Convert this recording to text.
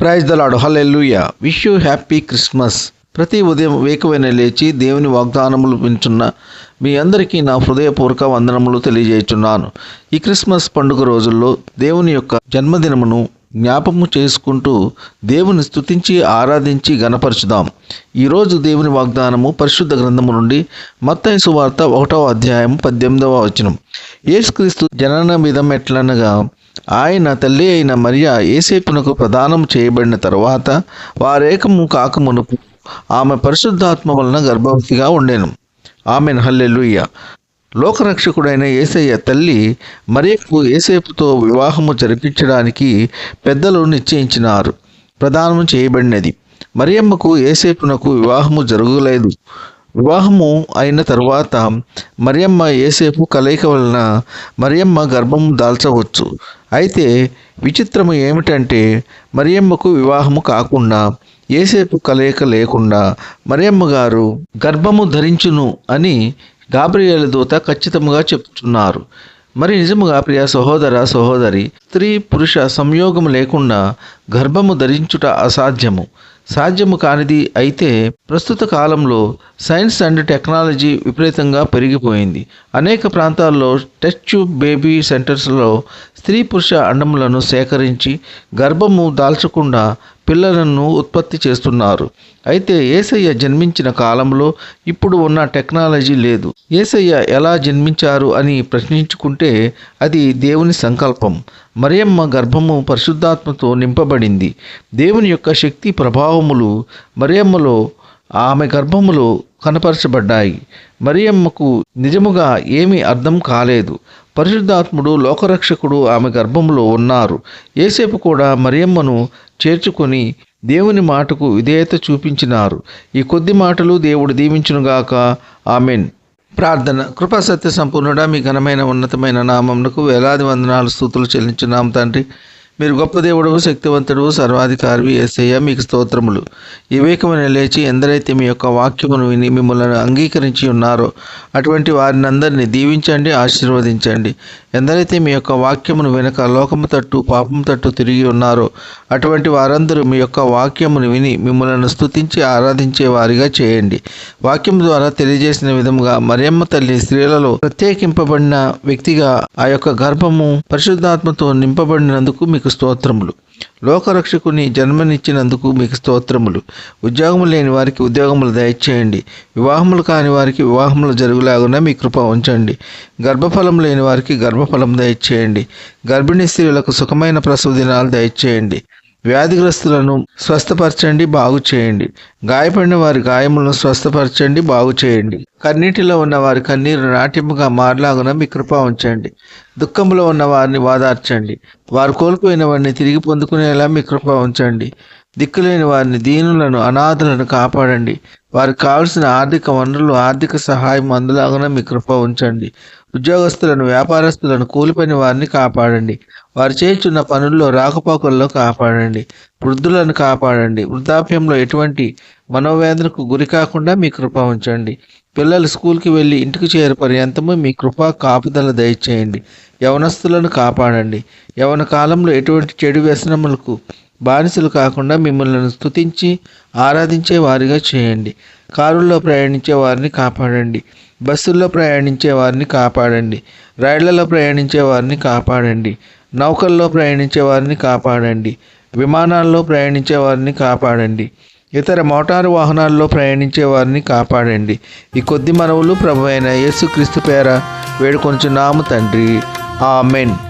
Praise the lord lord wish you happy Christmas ప్రతి ఉదయం వేకువైన లేచి దేవుని వాగ్దానములు వింటున్న మీ అందరికీ నా హృదయపూర్వక వందనములు తెలియజేస్తున్నాను ఈ క్రిస్మస్ పండుగ రోజుల్లో దేవుని యొక్క జన్మదినమును జ్ఞాపము చేసుకుంటూ దేవుని స్తుతించి ఆరాధించి గణపరచుదాం ఈరోజు దేవుని వాగ్దానము పరిశుద్ధ గ్రంథము నుండి మత్తయి సువార్త ఒకటవ అధ్యాయం పద్దెనిమిదవ వచనం. యేసుక్రీస్తు జనన విధం ఎట్లనగా ఆయన తల్లి అయిన మరియా ఏసేపునకు ప్రదానం చేయబడిన తరువాత వారేకము కాకమునుపు ఆమె పరిశుద్ధాత్మ వలన గర్భవతిగా ఉండెను. ఆమెన్. హల్లెలుయ్య లోకరక్షకుడైన ఏసయ్య తల్లి మరియకు ఏసేపుతో వివాహము జరిపించడానికి పెద్దలు నిశ్చయించినారు. ప్రదానం చేయబడినది. మరియమ్మకు ఏసేపునకు వివాహము జరగలేదు. వివాహము అయిన తరువాత మరియమ్మ ఏసేపు కలయిక వలన మరియమ్మ గర్భము దాల్చవచ్చు. అయితే విచిత్రము ఏమిటంటే మరియమ్మకు వివాహము కాకుండా ఏసేపు కలయిక లేకుండా మరియమ్మ గారు గర్భము ధరించును అని గాబ్రియేలు దూత ఖచ్చితంగా చెప్తున్నారు మరి నిజముగా ప్రియ సహోదర సహోదరి స్త్రీ పురుష సంయోగం లేకుండా గర్భము ధరించుట అసాధ్యము. సాధ్యము కానిది అయితే ప్రస్తుత కాలంలో సైన్స్ అండ్ టెక్నాలజీ విపరీతంగా పెరిగిపోయింది. అనేక ప్రాంతాల్లో టెస్ట్ ట్యూబ్ బేబీ సెంటర్స్లో స్త్రీ పురుష అండములను సేకరించి గర్భము దాల్చకుండా పిల్లలను ఉత్పత్తి చేస్తున్నారు. అయితే ఏసయ్య జన్మించిన కాలంలో ఇప్పుడు ఉన్న టెక్నాలజీ లేదు. ఏసయ్య ఎలా జన్మించారు అని ప్రశ్నించుకుంటే అది దేవుని సంకల్పం. మరియమ్మ గర్భము పరిశుద్ధాత్మతో నింపబడింది. దేవుని యొక్క శక్తి ప్రభావములు మరియమ్మలో ఆమె గర్భములో కనపరచబడ్డాయి. మరియమ్మకు నిజముగా ఏమీ అర్థం కాలేదు. పరిశుద్ధాత్ముడు లోకరక్షకుడు ఆమె గర్భంలో ఉన్నారు. ఏసేపు కూడా మరియమ్మను చేర్చుకొని దేవుని మాటకు విధేయత చూపించినారు. ఈ కొద్ది మాటలు దేవుడు దీవించునుగాక ఆమెన్. ప్రార్థన. కృపా సత్య సంపూర్ణుడా మీ ఘనమైన ఉన్నతమైన నామమునకు వేలాది వందనాలు స్థూతులు చెల్లించున్నాం తండ్రి. మీరు గొప్ప దేవుడు శక్తివంతుడు సర్వాధికారి ఏసయ్య మీకు స్తోత్రములు. వివేకమైన లేచి ఎందరైతే మీ యొక్క వాక్యమును విని మిమ్మల్ని అంగీకరించి ఉన్నారో అటువంటి వారిని అందరినీ దీవించండి ఆశీర్వదించండి. ఎందరైతే మీ యొక్క వాక్యమును వెనుక లోకము తట్టు పాపము తట్టు తిరిగి ఉన్నారో అటువంటి వారందరూ మీ యొక్క వాక్యమును విని మిమ్మల్ని స్తుతించి ఆరాధించే వారిగా చేయండి. వాక్యం ద్వారా తెలియజేసిన విధముగా మరియమ్మ తల్లి స్త్రీలలో ప్రత్యేకింపబడిన వ్యక్తిగా ఆ యొక్క గర్భము పరిశుద్ధాత్మతో నింపబడినందుకు మీకు స్తోత్రములు. లోకరక్షకుని జన్మనిచ్చినందుకు మీకు స్తోత్రములు. ఉద్యోగం లేని వారికి ఉద్యోగములు దయచేయండి. వివాహములు కాని వారికి వివాహములు జరుగులాగున మీ కృప ఉంచండి. గర్భఫలం లేని వారికి గర్భఫలం దయచేయండి. గర్భిణీ స్త్రీలకు సుఖమైన ప్రసవ దినాలు దయచేయండి. వ్యాధిగ్రస్తులను స్వస్థపరచండి బాగు చేయండి. గాయపడిన వారి గాయములను స్వస్థపరచండి బాగు చేయండి. కన్నీటిలో ఉన్న వారి కన్నీరు నాట్యముగా మారలాగున మీ కృప ఉంచండి. దుఃఖంలో ఉన్న వారిని వాదార్చండి. వారు కోల్పోయిన వారిని తిరిగి పొందుకునేలా మీ కృప ఉంచండి. దిక్కులేని వారిని దీనులను అనాథలను కాపాడండి. వారికి కావలసిన ఆర్థిక వనరులు ఆర్థిక సహాయం అందులాగున మీ కృప ఉంచండి. ఉద్యోగస్తులను వ్యాపారస్తులను కూలిపని వారిని కాపాడండి. వారు చేస్తున్న పనుల్లో రాకపోకల్లో కాపాడండి. వృద్ధులను కాపాడండి. వృద్ధాప్యంలో ఎటువంటి మనోవేదనకు గురి కాకుండా మీ కృప ఉంచండి. పిల్లలు స్కూల్కి వెళ్ళి ఇంటికి చేరే పర్యంతము మీ కృప కాపుదల దయచేయండి. యవనస్తులను కాపాడండి. యవన కాలంలో ఎటువంటి చెడు వ్యసనములకు బానిసలు కాకుండా మిమ్మల్ని స్తుతించి ఆరాధించే వారిగా చేయండి. కారుల్లో ప్రయాణించే వారిని కాపాడండి. బస్సుల్లో ప్రయాణించే వారిని కాపాడండి. రైళ్ళలో ప్రయాణించే వారిని కాపాడండి. నౌకల్లో ప్రయాణించే వారిని కాపాడండి. విమానాల్లో ప్రయాణించే వారిని కాపాడండి. ఇతర మోటారు వాహనాల్లో ప్రయాణించే వారిని కాపాడండి. ఈ కొద్ది మనవులు ప్రభు అయిన యేసుక్రీస్తు పేర వేడుకొంచున్నాము తండ్రి. ఆమెన్.